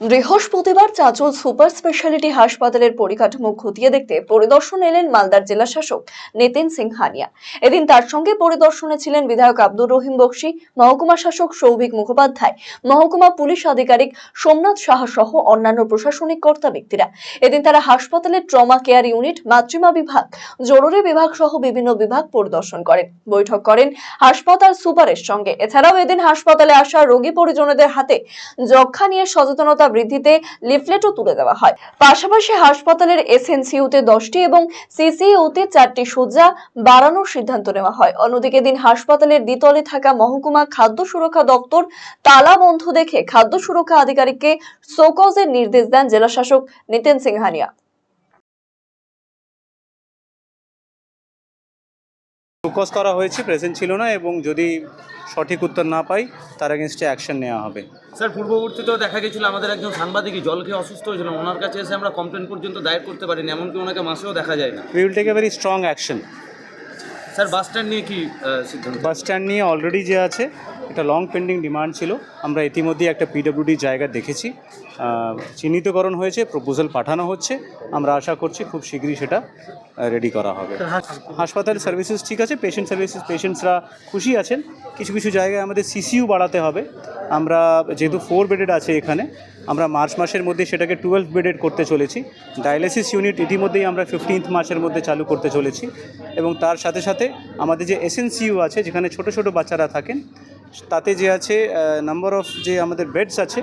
বৃহস্পতিবার Chanchal super speciality হাসপাতালের পরিকাঠামো খতিয়ে দেখতে পরিদর্শন এলেন মালদার জেলা শাসক নিতিন সিং হানিয়া। এদিন তার সঙ্গে পরিদর্শনে ছিলেন বিধায়ক আব্দুর রহিম বক্সি, মহকুমা শাসক সৌভিক মুখোপাধ্যায়, মহকুমা পুলিশ আধিকারিক সোমনাথ সাহা সহ অন্যান্য প্রশাসনিক কর্তা ব্যক্তিরা। এদিন তারা হাসপাতালের ট্রমা কেয়ার ইউনিট, মাতৃমা বিভাগ, জরুরি বিভাগ সহ বিভিন্ন বিভাগ পরিদর্শন করেন। বৈঠক করেন হাসপাতাল সুপারের সঙ্গে। এছাড়াও এদিন হাসপাতালে আসা রোগী পরিজনদের হাতে যক্ষা নিয়ে সচেতনতা বৃদ্ধিতে লিফলেটও তুলে দেওয়া হয়। পাশাপাশি হাসপাতালের এসএনসিউতে দশটি এবং সিসিইউতে চারটি শয্যা বাড়ানোর সিদ্ধান্ত নেওয়া হয়। অন্যদিকে দিন হাসপাতালের দ্বিতলে থাকা মহকুমা খাদ্য সুরক্ষা দপ্তর তালা বন্ধ দেখে খাদ্য সুরক্ষা আধিকারিককে সোকজের নির্দেশ দেন জেলাশাসক নিতিন সিংহানিয়া। ফোকাস করা হয়েছে প্রেজেন্ট ছিল না এবং যদি সঠিক উত্তর না পাই তার এগেনস্টে অ্যাকশন নেওয়া হবে। স্যার পূর্ববর্তীতেও দেখা গেছিল আমাদের একজন সাংবাদিকই জল খেয়ে অসুস্থ হয়েছিল। ওনার কাছে এসে আমরা কমপ্লেন পর্যন্ত দায়ের করতে পারিনি এমনকি ওনাকে মাসেও দেখা যায় না। We will take a very strong action sir bus stand নিয়ে কি সিদ্ধান্ত? বাস স্ট্যান্ড নিয়ে অলরেডি যে আছে এটা লং পেন্ডিং ডিমান্ড ছিল। আমরা ইতিমধ্যেই একটা পিডব্লিউডি জায়গা দেখেছি। চিহ্নিতকরণ হয়েছে প্রপোজাল পাঠানো হচ্ছে। আমরা আশা করছি খুব শীঘ্রই সেটা রেডি করা হবে। হাসপাতাল সার্ভিসেস ঠিক আছে পেশেন্ট সার্ভিসেস পেশেন্টসরা খুশি আছেন। কিছু কিছু জায়গায় আমাদের সিসিইউ বাড়াতে হবে। আমরা যেহেতু ফোর বেডেড আছে এখানে আমরা মার্চ মাসের মধ্যে সেটাকে টুয়েলভ বেডেড করতে চলেছি। ডায়ালিসিস ইউনিট ইতিমধ্যেই আমরা ফিফটিন্থ মাসের মধ্যে চালু করতে চলেছি এবং তার সাথে সাথে আমাদের যে এসএনসিইউ আছে, যেখানে ছোট ছোট বাচ্চারা থাকেন, তাতে যে আছে নাম্বার অফ যে আমাদের বেডস আছে,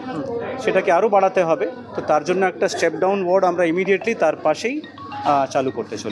সেটাকে আরও বাড়াতে হবে। তো তার জন্য একটা স্টেপ ডাউন ওয়ার্ড আমরা ইমিডিয়েটলি তার পাশেই চালু করতে চলেছি।